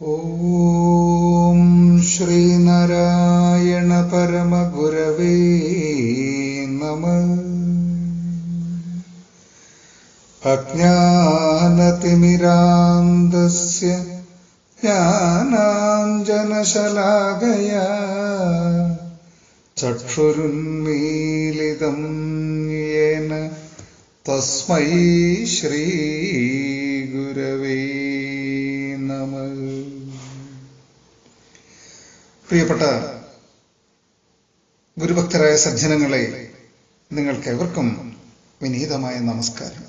ഓം ശ്രീ നാരായണ പരമഗുരവേ നമ. അജ്ഞാനതിമിരാന്തസ് ജ്ഞാനാഞ്ജനശലാകയ ചക്ഷുരുന്മീലിതം യേന തസ്മൈ ശ്രീ ഗുരവേ പ്രിയപ്പെട്ട ഗുരുഭക്തരായ സജ്ജനങ്ങളെ നിങ്ങൾക്കേവർക്കും വിനീതമായ നമസ്കാരം.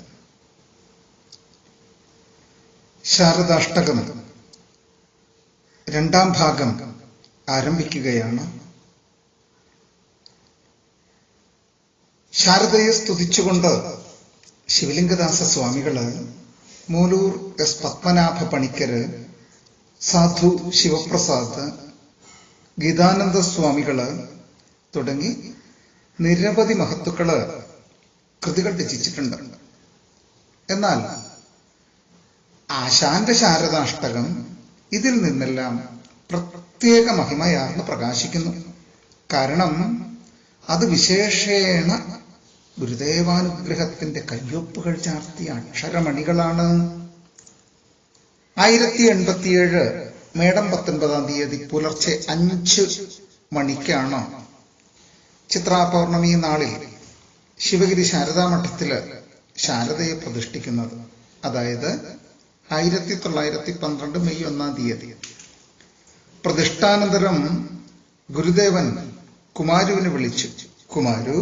ശാരദാഷ്ടകം രണ്ടാം ഭാഗം ആരംഭിക്കുകയാണ്. ശാരദയെ സ്തുതിച്ചുകൊണ്ട് ശിവലിംഗദാസ സ്വാമികൾ മൂലൂർ എസ് പത്മനാഭ പണിക്കര് സാധു ശിവപ്രസാദ് ഗീതാനന്ദ സ്വാമികൾ തുടങ്ങി നിരവധി മഹത്തുക്കൾ കൃതികൾ രചിച്ചിട്ടുണ്ട്. എന്നാൽ ആശാന്റെ ശാരദാഷ്ടകം ഇതിൽ നിന്നെല്ലാം പ്രത്യേക മഹിമയാർന്ന് പ്രകാശിക്കുന്നു. കാരണം അത് വിശേഷേണ ഗുരുദേവാനുഗ്രഹത്തിന്റെ കയ്യൊപ്പുകൾ ചാർത്തിയ അക്ഷരമണികളാണ്. ആയിരത്തി എൺപത്തിയേഴ് മേടം പത്തൊൻപതാം തീയതി പുലർച്ചെ അഞ്ച് മണിക്കാണ് ചിത്രാ പൗർണമി നാളിൽ ശിവഗിരി ശാരദാമഠത്തിൽ ശാരദയെ പ്രതിഷ്ഠിക്കുന്നത്. അതായത് ആയിരത്തി തൊള്ളായിരത്തി പന്ത്രണ്ട് മെയ് ഒന്നാം തീയതി. പ്രതിഷ്ഠാനന്തരം ഗുരുദേവൻ കുമാരുവിനെ വിളിച്ചു. കുമാരു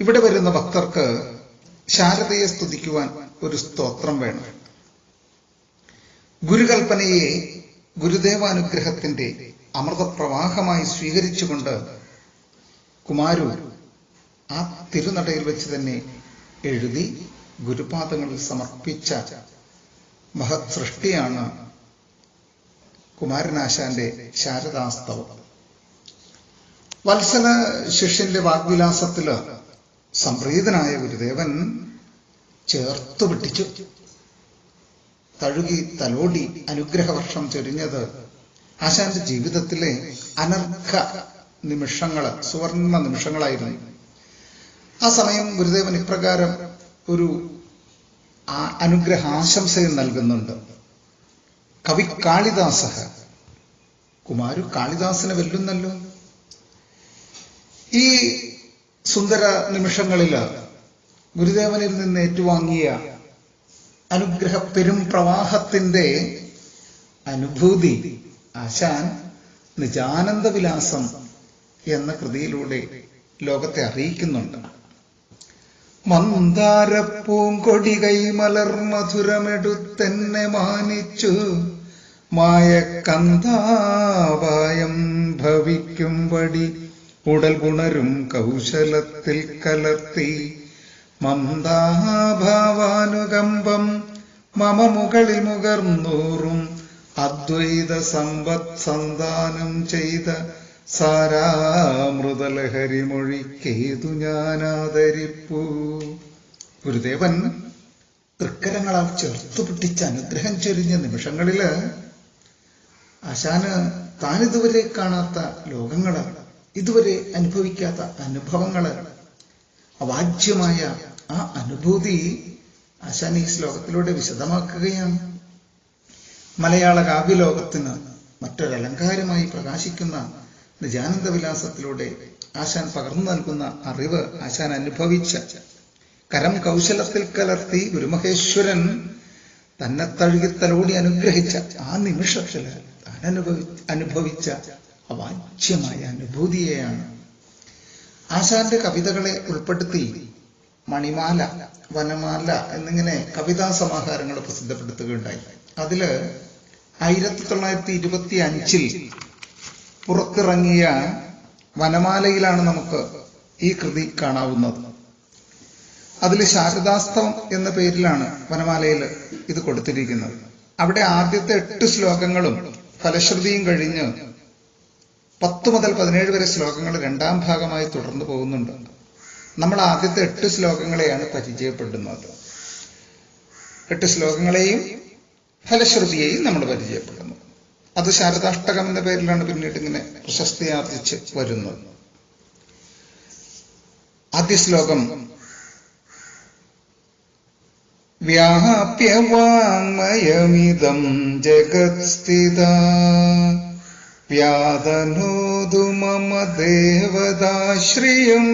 ഇവിടെ വരുന്ന ഭക്തർക്ക് ശാരദയെ സ്തുതിക്കുവാൻ ഒരു സ്തോത്രം വേണം. ഗുരുകൽപ്പനയെ ഗുരുദേവാനുഗ്രഹത്തിന്റെ അമൃതപ്രവാഹമായി സ്വീകരിച്ചുകൊണ്ട് കുമാരൂർ ആ തിരുനടയിൽ വെച്ച് തന്നെ എഴുതി ഗുരുപാദങ്ങളിൽ സമർപ്പിച്ച മഹത് സൃഷ്ടിയാണ് കുമാരനാശാന്റെ ശാരദാസ്തവം. വത്സല ശിഷ്യന്റെ വാഗ്വിലാസത്തിൽ സംപ്രീതനായ ഗുരുദേവൻ ചേർത്തു പിടിച്ചു. തഴുകി തലോടി അനുഗ്രഹവർഷം ചൊരിഞ്ഞത് ആശാന്റെ ജീവിതത്തിലെ അനർഘ നിമിഷങ്ങൾ സുവർണ നിമിഷങ്ങളായിരുന്നു. ആ സമയം ഗുരുദേവൻ ഇപ്രകാരം ഒരു അനുഗ്രഹ അനുഗ്രഹാശംസയും നൽകുന്നുണ്ട്. കവി കാളിദാസ കുമാരു കാളിദാസനെ വെല്ലുന്നല്ലോ. ഈ സുന്ദര നിമിഷങ്ങളിൽ ഗുരുദേവനിൽ നിന്ന് ഏറ്റുവാങ്ങിയ അനുഗ്രഹ പെരും പ്രവാഹത്തിന്റെ അനുഭൂതി ആശാൻ നിജാനന്ദവിലാസം എന്ന കൃതിയിലൂടെ ലോകത്തെ അറിയിക്കുന്നുണ്ട്. മന്ദാരപ്പൂങ്കൊടി കൈമലർ മധുരമെടുത്തെന്നെ മാനിച്ചു. മായക്കന്താവായം ഭവിക്കുംപടി ഉടൽ ഗുണരും കൗശലത്തിൽ കലർത്തി. മന്ദാഭാവാനുകമ്പം മമ മുകളിൽ മുകർന്നൂറും അദ്വൈത സമ്പത് സന്താനം ചെയ്ത സാരാമൃതലഹരി മൊഴിക്കേതു ഞാനാദരിപ്പൂ. ഗുരുദേവൻ തൃക്കരങ്ങളാൽ ചേർത്തു പിടിച്ച അനുഗ്രഹം ചൊരിഞ്ഞ നിമിഷങ്ങളിൽ ആശാന് താനിതുവരെ കാണാത്ത ലോകങ്ങൾ ഇതുവരെ അനുഭവിക്കാത്ത അനുഭവങ്ങൾ അവാജ്യമായ ആ അനുഭൂതി ആശാൻ ഈ ശ്ലോകത്തിലൂടെ വിശദമാക്കുകയാണ്. മലയാള കാവ്യലോകത്തിന് മറ്റൊരലങ്കാരമായി പ്രകാശിക്കുന്ന നിജാനന്ദ വിലാസത്തിലൂടെ ആശാൻ പകർന്നു നൽകുന്ന അറിവ് ആശാൻ അനുഭവിച്ച. കരം കൗശലത്തിൽ കലർത്തി ഗുരുമഹേശ്വരൻ തന്നെ തഴുകിത്തലോടി അനുഗ്രഹിച്ച ആ നിമിഷത്തിൽ താൻ അനുഭവി അനുഭവിച്ച അവാച്യമായ അനുഭൂതിയെയാണ്. ആശാന്റെ കവിതകളെ ഉൾപ്പെടുത്തി മണിമാല വനമാല എന്നിങ്ങനെ കവിതാ സമാഹാരങ്ങൾ പ്രസിദ്ധപ്പെടുത്തുകയുണ്ടായി. അതിൽ ആയിരത്തി തൊള്ളായിരത്തി ഇരുപത്തി അഞ്ചിൽ പുറത്തിറങ്ങിയ വനമാലയിലാണ് നമുക്ക് ഈ കൃതി കാണാവുന്നത്. അതിൽ ശാരദാസ്തവം എന്ന പേരിലാണ് വനമാലയിൽ ഇത് കൊടുത്തിരിക്കുന്നത്. അവിടെ ആദ്യത്തെ എട്ട് ശ്ലോകങ്ങളും ഫലശ്രുതിയും കഴിഞ്ഞ് പത്ത് മുതൽ പതിനേഴ് വരെ ശ്ലോകങ്ങൾ രണ്ടാം ഭാഗമായി തുടർന്നു പോകുന്നുണ്ട്. നമ്മൾ ആദ്യത്തെ എട്ട് ശ്ലോകങ്ങളെയാണ് പരിചയപ്പെടുന്നത്. എട്ട് ശ്ലോകങ്ങളെയും ഫലശ്രുതിയെയും നമ്മൾ പരിചയപ്പെടുന്നു. അത് ശാരദാഷ്ടകം എന്ന പേരിലാണ് പിന്നീട് ഇങ്ങനെ പ്രശസ്തി ആർജിച്ച് വരുന്നത്. ആദ്യ ശ്ലോകം വ്യാപ്യവാങ്മയമിതം ജഗത്സ്ഥിത വ്യാതനോതു മമ ദേവതാശ്രിയം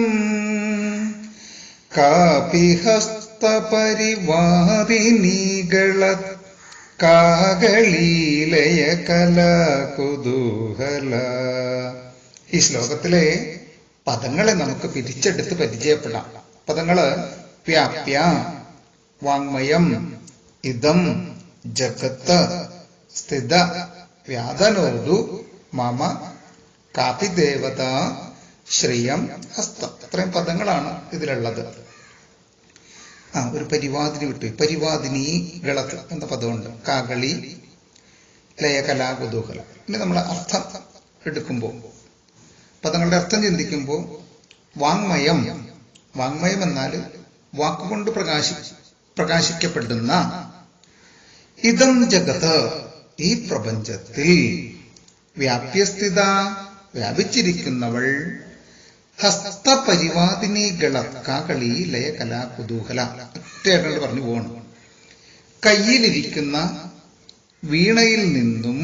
കാപി ഹസ്തപരിവാദിനീകള കാകളീലയ കലാകുതൂഹല. ഈ ശ്ലോകത്തിലെ പദങ്ങളെ നമുക്ക് പിരിച്ചെടുത്ത് പരിചയപ്പെടാം. പദങ്ങൾ വ്യാപ്യ വാങ്മയം ഇതം ജഗത്ത് സ്ഥിത വ്യാതനോതു മമ കാപി ദേവത ശ്രിയം ഹസ്തം. ഇത്രയും പദങ്ങളാണ് ഇതിലുള്ളത്. ആ ഒരു പരിവാദിനി വിട്ടു. പരിവാദിനി വിളക്ക് എന്ന പദമുണ്ട്. കാകളി ലയകലാ കുതൂഹല ഇനി നമ്മൾ അർത്ഥം എടുക്കുമ്പോൾ പദങ്ങളുടെ അർത്ഥം ചിന്തിക്കുമ്പോൾ വാങ്മയം വാങ്മയം എന്നാൽ വാക്കുകൊണ്ട് പ്രകാശി പ്രകാശിക്കപ്പെടുന്ന ഇതം ജഗത് ഈ പ്രപഞ്ചത്തിൽ വ്യാപ്യസ്ഥിത വ്യാപിച്ചിരിക്കുന്നവൾ. ഹസ്തപരിവാദിനികള കാകളി ലയകല കുതൂഹല. ഒറ്റയായിട്ട് പറഞ്ഞു പോകണം. കയ്യിലിരിക്കുന്ന വീണയിൽ നിന്നും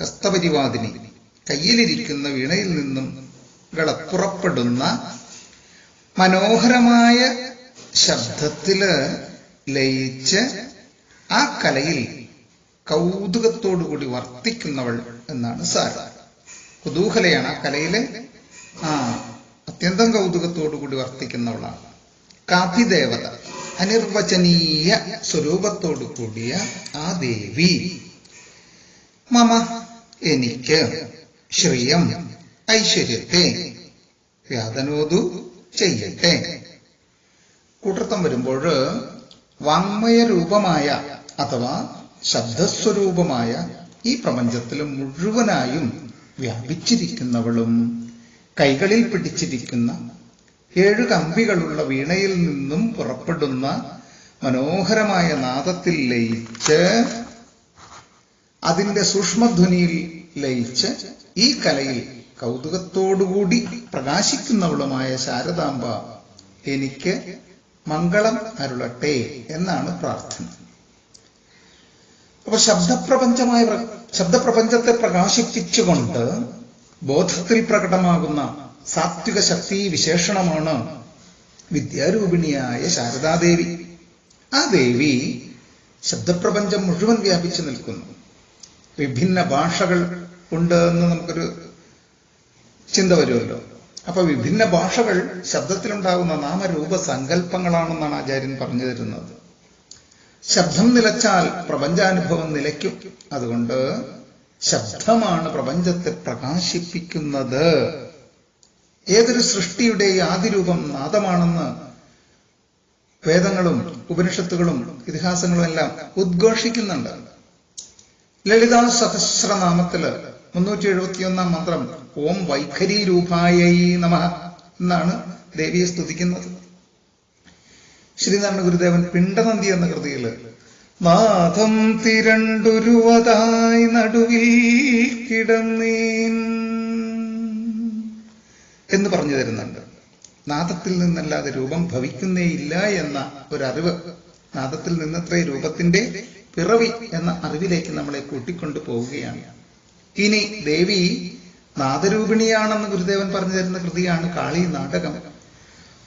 ഹസ്തപരിവാദിനി കയ്യിലിരിക്കുന്ന വീണയിൽ നിന്നും പുറപ്പെടുന്ന മനോഹരമായ ശബ്ദത്തിൽ ലയിച്ച് ആ കലയിൽ കൗതുകത്തോടുകൂടി വർത്തിക്കുന്നവൾ എന്നാണ് സാര. കുതൂഹലയാണ് ആ കലയിലെ ആ അത്യന്തം കൗതുകത്തോടുകൂടി വർത്തിക്കുന്നവളാണ്. കാഭിദേവത അനിർവചനീയ സ്വരൂപത്തോടു കൂടിയ ആ ദേവി. മമ എനിക്ക് ശ്രീയം ഐശ്വര്യത്തെ വ്യാതനോതു ചെയ്യട്ടെ. കൂട്ടർത്ഥം വരുമ്പോൾ വാങ്മയ രൂപമായ അഥവാ ശബ്ദസ്വരൂപമായ ഈ പ്രപഞ്ചത്തിൽ മുഴുവനായും വ്യാപിച്ചിരിക്കുന്നവളും കൈകളിൽ പിടിച്ചിരിക്കുന്ന ഏഴു കമ്പികളുള്ള വീണയിൽ നിന്നും പുറപ്പെടുന്ന മനോഹരമായ നാദത്തിൽ ലയിച്ച് അതിന്റെ സൂക്ഷ്മധ്വനിയിൽ ലയിച്ച് ഈ കലയിൽ കൗതുകത്തോടുകൂടി പ്രകാശിക്കുന്നവളുമായ ശാരദാംബ എനിക്ക് മംഗളം അരുളട്ടെ എന്നാണ് പ്രാർത്ഥന. അപ്പൊ ശബ്ദപ്രപഞ്ചമായ ശബ്ദപ്രപഞ്ചത്തെ പ്രകാശിപ്പിച്ചുകൊണ്ട് ബോധത്തിൽ പ്രകടമാകുന്ന സാത്വിക ശക്തി വിശേഷണമാണ് വിദ്യാരൂപിണിയായ ശാരദാദേവി. ആ ദേവി ശബ്ദപ്രപഞ്ചം മുഴുവൻ വ്യാപിച്ചു നിൽക്കുന്നു. വിഭിന്ന ഭാഷകൾ ഉണ്ട് എന്ന് നമുക്കൊരു ചിന്ത വരുമല്ലോ. അപ്പൊ വിഭിന്ന ഭാഷകൾ ശബ്ദത്തിലുണ്ടാകുന്ന നാമരൂപ സങ്കല്പങ്ങളാണെന്നാണ് ആചാര്യൻ പറഞ്ഞു തരുന്നത്. ശബ്ദം നിലച്ചാൽ പ്രപഞ്ചാനുഭവം നിലയ്ക്കും. അതുകൊണ്ട് ശബ്ദമാണ് പ്രപഞ്ചത്തെ പ്രകാശിപ്പിക്കുന്നത്. ഏതൊരു സൃഷ്ടിയുടെ ആദിരൂപം നാദമാണെന്ന് വേദങ്ങളും ഉപനിഷത്തുകളും ഇതിഹാസങ്ങളും എല്ലാം ഉദ്ഘോഷിക്കുന്നുണ്ട്. ലളിതാ സഹസ്രനാമത്തിൽ മുന്നൂറ്റി എഴുപത്തിയൊന്നാം മന്ത്രം ഓം വൈഖരി രൂപായൈ നമ എന്നാണ് ദേവിയെ സ്തുതിക്കുന്നത്. ശ്രീനാരായണ ഗുരുദേവൻ പിണ്ടനന്ദി എന്ന കൃതിയിൽ നാഥം തിരണ്ടുരുവതായി നടുവിൽ കിടന്നീൻ എന്ന് പറഞ്ഞു തരുന്നുണ്ട്. നാദത്തിൽ നിന്നല്ലാതെ രൂപം ഭവിക്കുന്നേയില്ല എന്ന ഒരറിവ് നാദത്തിൽ നിന്നത്രേ രൂപത്തിന്റെ പിറവി എന്ന അറിവിലേക്ക് നമ്മളെ കൂട്ടിക്കൊണ്ടു പോവുകയാണ്. ഇനി ദേവി നാദരൂപിണിയാണെന്ന് ഗുരുദേവൻ പറഞ്ഞു തരുന്ന കൃതിയാണ് കാളി നാടകം.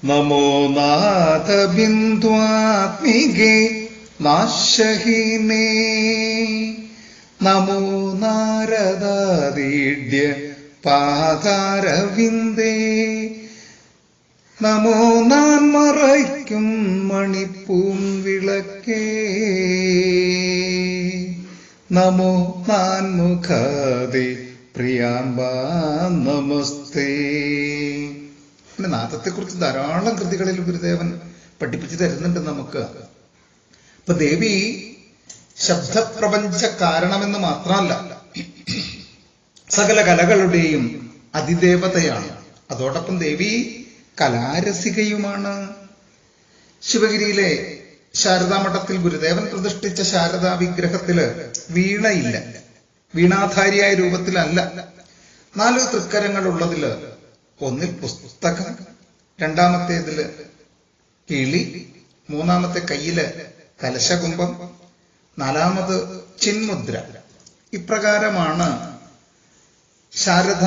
നമോ നാഥബിന്ദ്വാത്മികേ നമോ നാരദീഢ്യ പാതാരവിന്ദേ നമോ നാൻ മറയ്ക്കും മണിപ്പൂം വിളക്കേ. നമോ നാൻ മുഖാതെ പ്രിയാമ്പ നമസ്തേ. നാദത്തെക്കുറിച്ച് ധാരാളം കൃതികളിൽ ഗുരുദേവൻ പഠിപ്പിച്ചു തരുന്നുണ്ട് നമുക്ക്. അപ്പൊ ദേവി ശബ്ദപ്രപഞ്ച കാരണമെന്ന് മാത്രമല്ല സകല കലകളുടെയും അതിദേവതയാണ്. അതോടൊപ്പം ദേവി കലാരസികയുമാണ്. ശിവഗിരിയിലെ ശാരദാമഠത്തിൽ ഗുരുദേവൻ പ്രതിഷ്ഠിച്ച ശാരദാ വിഗ്രഹത്തിൽ വീണയില്ല. വീണാധാരിയായ രൂപത്തിലല്ല. നാല് തൃക്കരങ്ങൾ ഉള്ളതിൽ ഒന്നിൽ പുസ്തകം രണ്ടാമത്തേതിൽ കിളി മൂന്നാമത്തെ കയ്യിൽ കലശകുംഭം നാലാമത് ചിന്മുദ്ര. ഇപ്രകാരമാണ് ശാരദ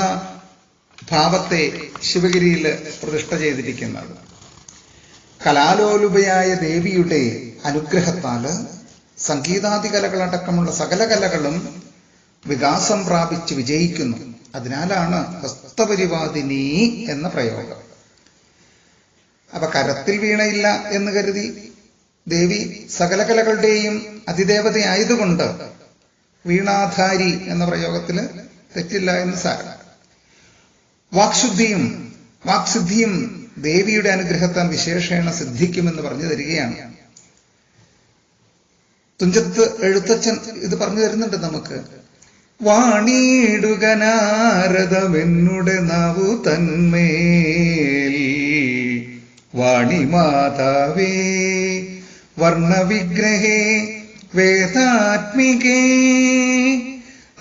ഭാവത്തെ ശിവഗിരിയിൽ പ്രതിഷ്ഠ ചെയ്തിരിക്കുന്നത്. കലാലോലുപയായ ദേവിയുടെ അനുഗ്രഹത്താൽ സംഗീതാദി കലകളടക്കമുള്ള സകല കലകളും വികാസം പ്രാപിച്ച് വിജയിക്കുന്നു. അതിനാലാണ് ഹസ്തപരിവാദിനി എന്ന പ്രയോഗം. അപ്പൊ കരത്തിൽ വീണയില്ല എന്ന് കരുതി ദേവി സകല കലകളുടെയും അതിദേവതയായതുകൊണ്ട് വീണാധാരി എന്ന പ്രയോഗത്തിൽ തെറ്റില്ല എന്ന് സാരം. വാക്ശുദ്ധിയും വാക്സിദ്ധിയും ദേവിയുടെ അനുഗ്രഹത്താൽ വിശേഷേണ സിദ്ധിക്കുമെന്ന് പറഞ്ഞു തരികയാണ്. തുഞ്ചത്ത് എഴുത്തച്ഛൻ ഇത് പറഞ്ഞു തരുന്നുണ്ട് നമുക്ക്. വാണിയിടുകനാരദമെന്നുടെ നാവു തന്മേൽ വാണിമാതാവേ വർണവിഗ്രഹേ വേദാത്മികേ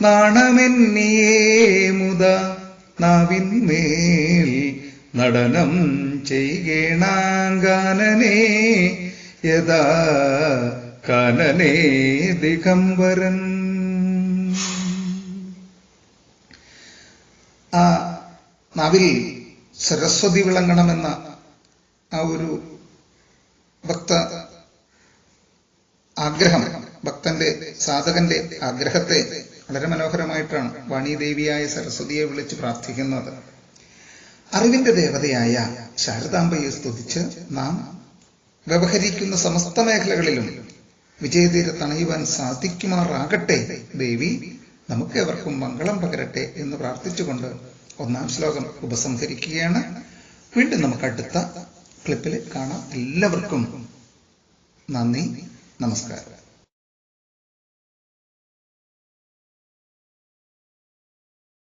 നാണമെന്നിയേ മുത നാവിന്മേൽ നടനം ചെയ്യേണാങ്കാനനേ യഥാ കാനനേ ദിഗംബരൻ. ആ നാവിൽ സരസ്വതി വിളങ്ങണമെന്ന ആ ഒരു ഭക്ത ആഗ്രഹം ഭക്തന്റെ സാധകന്റെ ആഗ്രഹത്തെ വളരെ മനോഹരമായിട്ടാണ് വാണിദേവിയായ സരസ്വതിയെ വിളിച്ച് പ്രാർത്ഥിക്കുന്നത്. അറിവിന്റെ ദേവതയായ ശാരദാംബയെ സ്തുതിച്ച് നാം വ്യവഹരിക്കുന്ന സമസ്ത മേഖലകളിലും വിജയതീരെ തണയുവാൻ സാധിക്കുമാറാകട്ടെ ദേവി നമുക്ക് എവർക്കും മംഗളം പകരട്ടെ എന്ന് പ്രാർത്ഥിച്ചുകൊണ്ട് ഒന്നാം ശ്ലോകം ഉപസംഹരിക്കുകയാണ്. വീണ്ടും നമുക്ക് അടുത്ത ക്ലിപ്പിൽ കാണാം. എല്ലാവർക്കും നന്ദി. നമസ്കാരം.